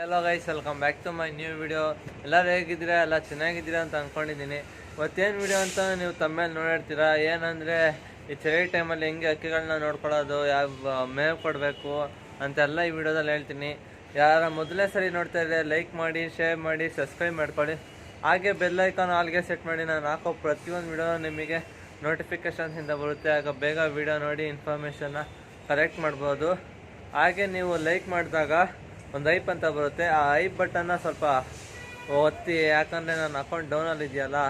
Hello guys welcome back to my new video ಎಲ್ಲರೂ ಹೇಗಿದ್ದೀರಾ? ಎಲ್ಲ ಚೆನ್ನಾಗಿದ್ದೀರಾ ಅಂತ ಅಂದ್ಕೊಂಡಿದ್ದೀನಿ ಮತ್ತೇನು ವಿಡಿಯೋ ಅಂತ ನೀವು ತಮ್ಮೇಲೆ ನೋಡಿರ್ತೀರಾ? ಏನಂದರೆ, ಈ ಚಳಿ ಟೈಮಲ್ಲಿ ಹೆಂಗೆ ಅಕ್ಕಿಗಳನ್ನ ನೋಡ್ಕೊಳ್ಳೋದು, ಯಾವ ಮೇವು ಕೊಡಬೇಕು ಅಂತೆಲ್ಲ ಈ ವಿಡಿಯೋದಲ್ಲಿ ಹೇಳ್ತೀನಿ. ಯಾರ ಮೊದಲನೇ ಸರಿ ನೋಡ್ತಾ ಇದ್ದರೆ ಲೈಕ್ ಮಾಡಿ ಶೇರ್ ಮಾಡಿ ಸಬ್ಸ್ಕ್ರೈಬ್ ಮಾಡ್ಕೊಳ್ಳಿ. ಹಾಗೆ ಬೆಲ್ ಐಕಾನ್ ಆಲ್ಗೆ ಸೆಟ್ ಮಾಡಿ ನಾನು ಹಾಕೋ ಪ್ರತಿಯೊಂದು ವಿಡಿಯೋ ನಿಮಗೆ ನೋಟಿಫಿಕೇಷನ್ಸಿಂದ ಬರುತ್ತೆ. ಆಗ ಬೇಗ ವಿಡಿಯೋ ನೋಡಿ ಇನ್ಫಾರ್ಮೇಷನ್ನ ಕರೆಕ್ಟ್ ಮಾಡ್ಬೋದು. ಹಾಗೆ ನೀವು ಲೈಕ್ ಮಾಡಿದಾಗ ಒಂದು ಐಪ್ ಅಂತ ಬರುತ್ತೆ. ಆ ಐಪ್ ಬಟನ್ನ ಸ್ವಲ್ಪ ಒತ್ತಿ, ಯಾಕಂದರೆ ನನ್ನ ಅಕೌಂಟ್ ಡೌನಲ್ಲಿ ಇದೆಯಲ್ಲ,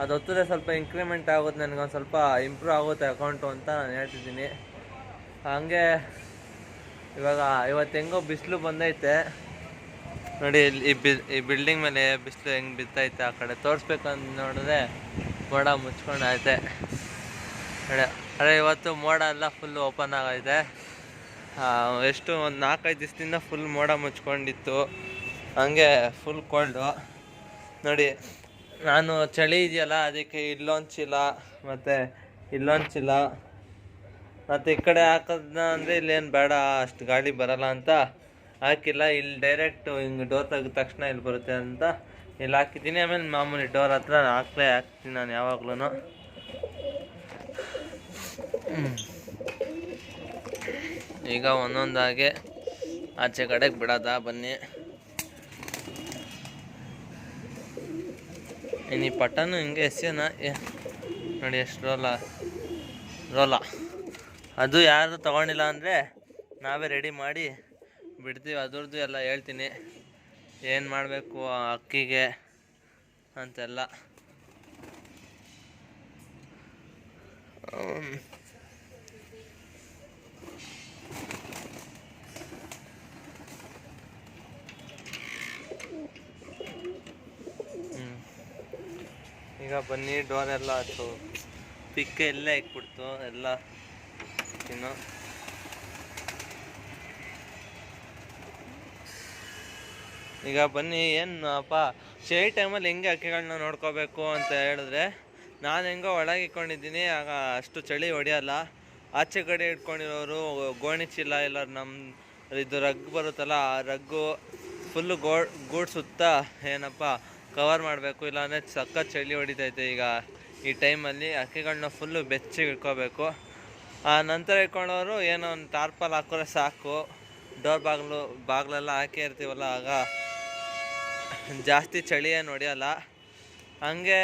ಅದು ಒತ್ತಿದ್ರೆ ಸ್ವಲ್ಪ ಇಂಕ್ರಿಮೆಂಟ್ ಆಗುತ್ತೆ ನನಗೊಂದು ಸ್ವಲ್ಪ ಇಂಪ್ರೂವ್ ಆಗುತ್ತೆ ಅಕೌಂಟು ಅಂತ ನಾನು ಹೇಳ್ತಿದ್ದೀನಿ. ಹಾಗೆ ಇವಾಗ ಇವತ್ತು ಹೆಂಗೋ ಬಿಸಿಲು ಬಂದೈತೆ. ನೋಡಿ, ಇಲ್ಲಿ ಈ ಬಿ, ಈ ಬಿಲ್ಡಿಂಗ್ ಮೇಲೆ ಬಿಸಿಲು ಹೆಂಗೆ ಬಿತ್ತೈತೆ ಆ ಕಡೆ ತೋರಿಸ್ಬೇಕಂತ ನೋಡಿದ್ರೆ ಮೋಡ ಮುಚ್ಕೊಂಡೈತೆ. ನೋಡಿ ಅದೇ ಇವತ್ತು ಮೋಡ ಎಲ್ಲ ಫುಲ್ ಓಪನ್ ಆಗೈತೆ. ಎಷ್ಟು ಒಂದು ನಾಲ್ಕೈದು ದಿವಸದಿಂದ ಫುಲ್ ಮೋಡ ಮುಚ್ಕೊಂಡಿತ್ತು. ಹಂಗೆ ಫುಲ್ ಕೋಲ್ಡು ನೋಡಿ, ನಾನು ಚಳಿ ಇದೆಯಲ್ಲ, ಅದಕ್ಕೆ ಇಲ್ಲೊಂದು ಚೀಲ ಮತ್ತು ಇಲ್ಲೊಂದು ಚೀಲ ಮತ್ತು ಈ ಕಡೆ ಹಾಕೋದನ್ನ ಅಂದರೆ ಇಲ್ಲೇನು ಬೇಡ, ಅಷ್ಟು ಗಾಳಿ ಬರಲ್ಲ ಅಂತ ಹಾಕಿಲ್ಲ. ಇಲ್ಲಿ ಡೈರೆಕ್ಟ್ ಹಿಂಗೆ ಡೋರ್ ತೆಗೆದ ತಕ್ಷಣ ಇಲ್ಲಿ ಬರುತ್ತೆ ಅಂತ ಇಲ್ಲಿ ಹಾಕಿದ್ದೀನಿ. ಆಮೇಲೆ ಮಾಮೂಲಿ ಡೋರ್ ಹತ್ರ ಹಾಕಲೇ ಹಾಕ್ತೀನಿ ನಾನು ಯಾವಾಗ್ಲೂ ಈಗ ಒಂದೊಂದಾಗೆ ಆಚೆ ಕಡೆಗೆ ಬಿಡೋದ? ಬನ್ನಿ. ಇನ್ನು ಈ ಪಟನು ಹಿಂಗೆ ಎಸ್ಯನ ನೋಡಿ ಎಷ್ಟು ರೋಲ ರೋಲ. ಅದು ಯಾರು ತಗೊಂಡಿಲ್ಲ ಅಂದರೆ ನಾವೇ ರೆಡಿ ಮಾಡಿ ಬಿಡ್ತೀವಿ. ಅದ್ರದ್ದು ಎಲ್ಲ ಹೇಳ್ತೀನಿ. ಏನು ಮಾಡಬೇಕು ಅಕ್ಕಿಗೆ ಅಂತೆಲ್ಲ. ಈಗ ಬನ್ನಿ ಡೋರ್ ಎಲ್ಲ ಆಯಿತು. ಪಿಕ್ ಎಲ್ಲ ಇಕ್ಬಿಡ್ತು ಎಲ್ಲ ಇನ್ನು. ಈಗ ಬನ್ನಿ, ಏನು, ಅಪ್ಪ ಚಳಿ ಟೈಮಲ್ಲಿ ಹೆಂಗೆ ಅಕ್ಕಿಗಳನ್ನ ನೋಡ್ಕೋಬೇಕು ಅಂತ ಹೇಳಿದ್ರೆ, ನಾನು ಹೆಂಗೋ ಒಳಗೆ ಇಟ್ಕೊಂಡಿದ್ದೀನಿ, ಆಗ ಅಷ್ಟು ಚಳಿ ಹೊಡೆಯಲ್ಲ. ಆಚೆ ಕಡೆ ಇಟ್ಕೊಂಡಿರೋರು, ಗೋಣಿ ಚೀಲ ಇಲ್ಲ ನಮ್ಮ ಇದು ರಗ್ ಬರುತ್ತಲ್ಲ, ಆ ರಗ್ಗು ಫುಲ್ಲು ಗೋ ಗೂಡ್ ಸುತ್ತ ಏನಪ್ಪ ಕವರ್ ಮಾಡಬೇಕು, ಇಲ್ಲಾಂದರೆ ಸಖತ್ ಚಳಿ ಹೊಡಿತೈತೆ ಈಗ ಈ ಟೈಮಲ್ಲಿ ಹಕ್ಕಿಗಳನ್ನ ಫುಲ್ಲು ಬೆಚ್ಚಿಗೆ ಇಟ್ಕೋಬೇಕು ಆ ನಂತರ ಇಟ್ಕೊಂಡವರು ಏನೋ ಒಂದು ಟಾರ್ಪಲ್ ಹಾಕೋರೆ ಸಾಕು. ಡೋರ್ ಬಾಗಿಲು, ಬಾಗಿಲೆಲ್ಲ ಹಾಕಿ ಇರ್ತೀವಲ್ಲ, ಆಗ ಜಾಸ್ತಿ ಚಳಿ ಏನು ಹೊಡೆಯಲ್ಲ ಹಂಗೆ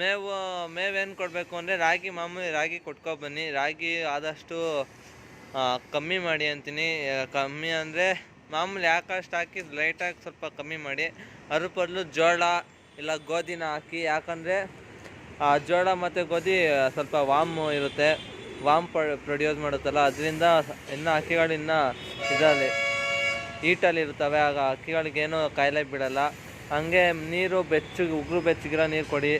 ಮೇವು ಮೇವೇನು ಕೊಡಬೇಕು ಅಂದರೆ ರಾಗಿ, ಮಾಮೂಲಿ ರಾಗಿ ಕೊಟ್ಕೊಬನ್ನಿ ರಾಗಿ ಆದಷ್ಟು ಕಮ್ಮಿ ಮಾಡಿ ಅಂತೀನಿ. ಕಮ್ಮಿ ಅಂದರೆ ಮಾಮೂಲಿ ಯಾಕಷ್ಟು ಹಾಕಿ ಲೈಟಾಗಿ ಸ್ವಲ್ಪ ಕಮ್ಮಿ ಮಾಡಿ. ಅದ್ರ ಬದಲು ಜೋಳ, ಇಲ್ಲ ಗೋಧಿನ ಹಾಕಿ. ಯಾಕಂದರೆ, ಆ, ಜೋಳ ಮತ್ತು ಗೋಧಿ ಸ್ವಲ್ಪ ವಾಮ್ ಇರುತ್ತೆ. ವಾಮ್ ಪ್ರೊಡ್ಯೂಸ್ ಮಾಡುತ್ತಲ್ಲ, ಅದರಿಂದ ಇನ್ನು ಅಕ್ಕಿಗಳು ಇನ್ನೂ ಇದರಲ್ಲಿ ಹೀಟಲ್ಲಿ ಇರ್ತವೆ ಆಗ ಅಕ್ಕಿಗಳಿಗೇನು ಕಾಯಿಲೆ ಬಿಡಲ್ಲ. ಹಂಗೆ ನೀರು ಬೆಚ್ಚಗೆ ಉಗುರು ಬೆಚ್ಚಗಿರೋ ನೀರು ಕೊಡಿ.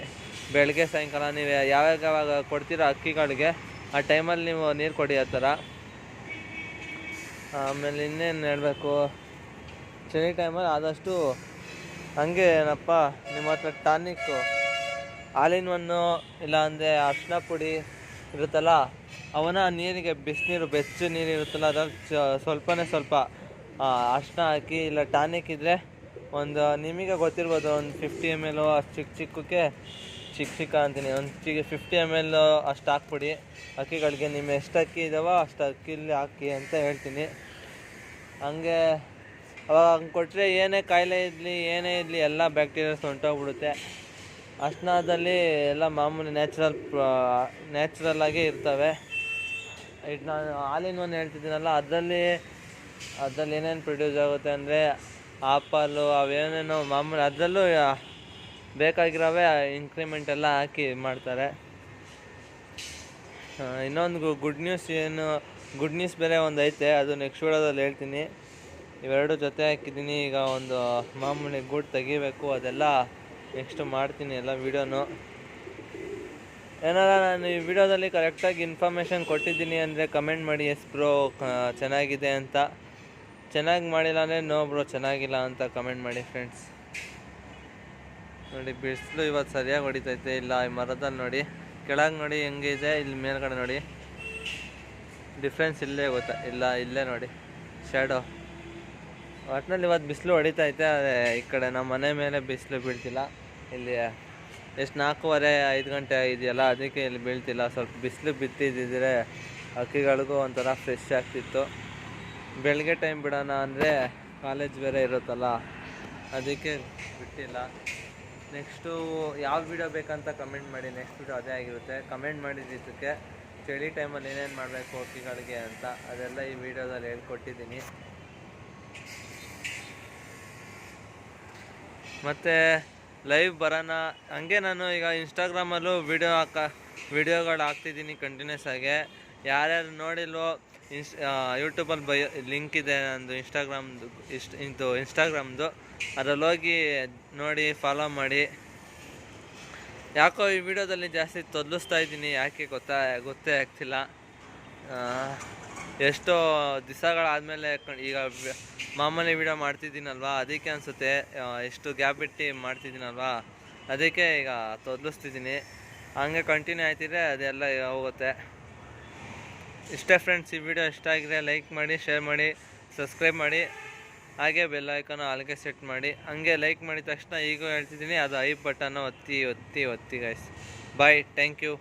ಬೆಳಗ್ಗೆ ಸಾಯಂಕಾಲ ನೀವು ಯಾವಾಗ ಯಾವಾಗ ಕೊಡ್ತೀರೋ ಅಕ್ಕಿಗಳಿಗೆ, ಆ ಟೈಮಲ್ಲಿ ನೀವು ನೀರು ಕೊಡಿ ಆ ಥರ. ಆಮೇಲೆ ಇನ್ನೇನು ಹೇಳಬೇಕು? ಚಳಿ ಟೈಮಲ್ಲಿ ಆದಷ್ಟು ಹಂಗೆ ಏನಪ್ಪ, ನಿಮ್ಮ ಹತ್ರ ಟಾನಿಕ್ಕು ಹಾಲಿನ ಒನ್ನು ಇಲ್ಲಾಂದರೆ ಅರ್ಶಿನ ಪುಡಿ ಇರುತ್ತಲ್ಲ ಅವನ ನೀರಿಗೆ ಬಿಸಿನೀರು, ಬೆಚ್ಚ ನೀರು ಇರುತ್ತಲ್ಲ, ಅದ್ರಲ್ಲಿ ಸ್ವಲ್ಪನೇ ಸ್ವಲ್ಪ ಅರ್ಶಿನ ಹಾಕಿ, ಇಲ್ಲ ಟಾನಿಕ್ ಇದ್ದರೆ ಒಂದು, ನಿಮಗೆ ಗೊತ್ತಿರ್ಬೋದು, ಒಂದು ಫಿಫ್ಟಿ ಎಂ ಎಲ್ಲು ಅಷ್ಟು ಚಿಕ್ಕ ಚಿಕ್ಕಕ್ಕೆ ಚಿಕ್ಕ ಚಿಕ್ಕ ಅಂತೀನಿ. ಒಂದು ಚಿಕ್ಕ ಫಿಫ್ಟಿ ಎಂ ಎಲ್ ಅಷ್ಟು ಹಾಕ್ಬಿಡಿ. ಅಕ್ಕಿಗಳಿಗೆ ನಿಮ್ಮ ಎಷ್ಟು ಅಕ್ಕಿ ಇದಾವೋ ಅಷ್ಟು ಅಕ್ಕಿಲಿ ಹಾಕಿ ಅಂತ ಹೇಳ್ತೀನಿ. ಹಂಗೆ ಅವಾಗ ಹಂಗೆ ಕೊಟ್ಟರೆ ಏನೇ ಕಾಯಿಲೆ ಇರಲಿ, ಏನೇ ಇರಲಿ ಎಲ್ಲ ಬ್ಯಾಕ್ಟೀರಿಯಾಸ್ ಹೊಂಟೋಗ್ಬಿಡುತ್ತೆ. ಅಷ್ಟನಾದಲ್ಲಿ ಎಲ್ಲ ಮಾಮೂಲಿ ನ್ಯಾಚುರಲ್ ನ್ಯಾಚುರಲ್ ಆಗಿ ಇರ್ತವೆ. ಇದು ನಾನು ಹಾಲಿನ ಒಂದು ಹೇಳ್ತಿದ್ದೀನಲ್ಲ, ಅದರಲ್ಲಿ ಅದರಲ್ಲಿ ಏನೇನು ಪ್ರೊಡ್ಯೂಸ್ ಆಗುತ್ತೆ ಅಂದರೆ ಆಪಲ್ಲು ಅವೇನೇನೋ ಮಾಮೂಲಿ ಅದರಲ್ಲೂ ಬೇಕಾಗಿರೋವೇ ಇನ್ಕ್ರಿಮೆಂಟ್ ಎಲ್ಲ ಹಾಕಿ ಮಾಡ್ತಾರೆ. ಇನ್ನೊಂದು ಗುಡ್ ನ್ಯೂಸ್ ಏನು ಗುಡ್ ನ್ಯೂಸ್ ಬೇರೆ ಒಂದು ಐತೆ, ಅದು ನೆಕ್ಸ್ಟ್ ವಿಡಿಯೋದಲ್ಲಿ ಹೇಳ್ತೀನಿ. ಇವೆರಡು ಜೊತೆ ಹಾಕಿದ್ದೀನಿ, ಈಗ ಒಂದು ಮಾಮೂಲಿ ಗುಡ್ ತೆಗಿಬೇಕು, ಅದೆಲ್ಲ ನೆಕ್ಸ್ಟ್ ಮಾಡ್ತೀನಿ ಎಲ್ಲ ವೀಡಿಯೋನು. ಏನಾರ ನಾನು ಈ ವಿಡಿಯೋದಲ್ಲಿ ಕರೆಕ್ಟಾಗಿ ಇನ್ಫಾರ್ಮೇಷನ್ ಕೊಟ್ಟಿದ್ದೀನಿ ಅಂದರೆ ಕಮೆಂಟ್ ಮಾಡಿ, ಎಸ್ ಬ್ರೋ ಚೆನ್ನಾಗಿದೆ ಅಂತ. ಚೆನ್ನಾಗಿ ಮಾಡಿಲ್ಲ ಅಂದರೆ ನೋ ಬ್ರೋ ಚೆನ್ನಾಗಿಲ್ಲ ಅಂತ ಕಮೆಂಟ್ ಮಾಡಿ ಫ್ರೆಂಡ್ಸ್ ನೋಡಿ, ಬಿಸಿಲು ಇವತ್ತು ಸರಿಯಾಗಿ ಹೊಡಿತೈತೆ. ಇಲ್ಲ, ಈ ಮರದಲ್ಲಿ ನೋಡಿ, ಕೆಳಗೆ ನೋಡಿ ಹೆಂಗಿದೆ ಇಲ್ಲಿ ಮೇಲ್ಗಡೆ ನೋಡಿ. ಡಿಫ್ರೆನ್ಸ್ ಇಲ್ಲೇ ಗೊತ್ತಾ? ಇಲ್ಲ, ಇಲ್ಲೇ ನೋಡಿ. ಶ್ಯಾಡೋ ಒಟ್ನಲ್ಲಿ ಇವತ್ತು ಬಿಸಿಲು ಹೊಡಿತೈತೆ ಅದೇ ಈ ಕಡೆ ನಮ್ಮ ಮನೆ ಮೇಲೆ ಬಿಸಿಲು ಬೀಳ್ತಿಲ್ಲ. ಇಲ್ಲಿ ಎಷ್ಟು ನಾಲ್ಕೂವರೆ, ಐದು ಗಂಟೆ ಇದೆಯಲ್ಲ, ಅದಕ್ಕೆ ಇಲ್ಲಿ ಬೀಳ್ತಿಲ್ಲ. ಸ್ವಲ್ಪ ಬಿಸಿಲು ಬಿತ್ತಿದ್ದಿದ್ರೆ ಹಕ್ಕಿಗಳಿಗೂ ಒಂಥರ ಫ್ರೆಶ್ ಆಗ್ತಿತ್ತು. ಬೆಳಗ್ಗೆ ಟೈಮ್ ಬಿಡೋಣ ಅಂದರೆ ಕಾಲೇಜ್ ಬೇರೆ ಇರುತ್ತಲ್ಲ, ಅದಕ್ಕೆ ಬಿಟ್ಟಿಲ್ಲ. ನೆಕ್ಸ್ಟು ಯಾವ ವಿಡಿಯೋ ಬೇಕಂತ ಕಮೆಂಟ್ ಮಾಡಿ ನೆಕ್ಸ್ಟ್ ವೀಡಿಯೋ ಅದೇ ಆಗಿರುತ್ತೆ. ಕಮೆಂಟ್ ಮಾಡಿದ್ದಕ್ಕೆ ಚಳಿ ಟೈಮಲ್ಲಿ ಏನೇನು ಮಾಡಬೇಕು ಹಕ್ಕಿಗಳಿಗೆ ಅಂತ, ಅದೆಲ್ಲ ಈ ವಿಡಿಯೋದಲ್ಲಿ ಹೇಳ್ಕೊಟ್ಟಿದ್ದೀನಿ. ಮತ್ತು ಲೈವ್ ಬರೋಣ. ಹಂಗೆ ನಾನು ಈಗ ಇನ್ಸ್ಟಾಗ್ರಾಮಲ್ಲೂ ವಿಡಿಯೋ ಹಾಕ ವಿಡಿಯೋಗಳು ಹಾಕ್ತಿದ್ದೀನಿ ಕಂಟಿನ್ಯೂಸ್ ಆಗಿ. ಯಾರ್ಯಾರು ನೋಡಿಲ್ವೋ ಇನ್ಸ್ ಯೂಟ್ಯೂಬಲ್ಲಿ ಬೈ ಲಿಂಕ್ ಇದೆ ನಂದು ಇನ್ಸ್ಟಾಗ್ರಾಮ್ದು, ಇಷ್ಟ, ಇದು ಇನ್ಸ್ಟಾಗ್ರಾಮ್ದು. ಅದರಲ್ಲಿ ಹೋಗಿ ನೋಡಿ ಫಾಲೋ ಮಾಡಿ. ಯಾಕೋ ಈ ವಿಡಿಯೋದಲ್ಲಿ ಜಾಸ್ತಿ ತೊದಲಿಸ್ತಾ ಇದ್ದೀನಿ, ಯಾಕೆ ಗೊತ್ತಾ, ಗೊತ್ತೇ ಆಗ್ತಿಲ್ಲ. ಎಷ್ಟೋ ದಿವಸಗಳಾದಮೇಲೆ ಈಗ ಮಾಮೂಲಿ ವಿಡಿಯೋ ಮಾಡ್ತಿದ್ದೀನಲ್ವಾ, ಅದಕ್ಕೆ ಅನಿಸುತ್ತೆ ಎಷ್ಟು ಗ್ಯಾಪ್ ಬಿಟ್ಟು ಮಾಡ್ತಿದ್ದೀನಲ್ವಾ. ಅದಕ್ಕೆ ಈಗ ತೊದಲಿಸ್ತಿದ್ದೀನಿ. ಹಂಗೆ ಕಂಟಿನ್ಯೂ ಆಯ್ತಿದ್ರೆ ಅದೆಲ್ಲ ಹೋಗುತ್ತೆ. ಇಷ್ಟೇ ಫ್ರೆಂಡ್ಸ್ ಈ ವಿಡಿಯೋ ಇಷ್ಟ ಆಗಿದೆ ಲೈಕ್ ಮಾಡಿ ಶೇರ್ ಮಾಡಿ ಸಬ್ಸ್ಕ್ರೈಬ್ ಮಾಡಿ. ಹಾಗೆ ಬೆಲ್ ಐಕಾನು ಆಲ್ಗೆ ಸೆಟ್ ಮಾಡಿ. ಹಂಗೆ ಲೈಕ್ ಮಾಡಿದ ತಕ್ಷಣ ಈಗ ಹೇಳ್ತಿದ್ದೀನಿ, ಅದು ಐ ಬಟನ್ ಒತ್ತಿ ಒತ್ತಿ ಒತ್ತಿ ಗೈಸ್ ಬಾಯ್ ಥ್ಯಾಂಕ್ ಯು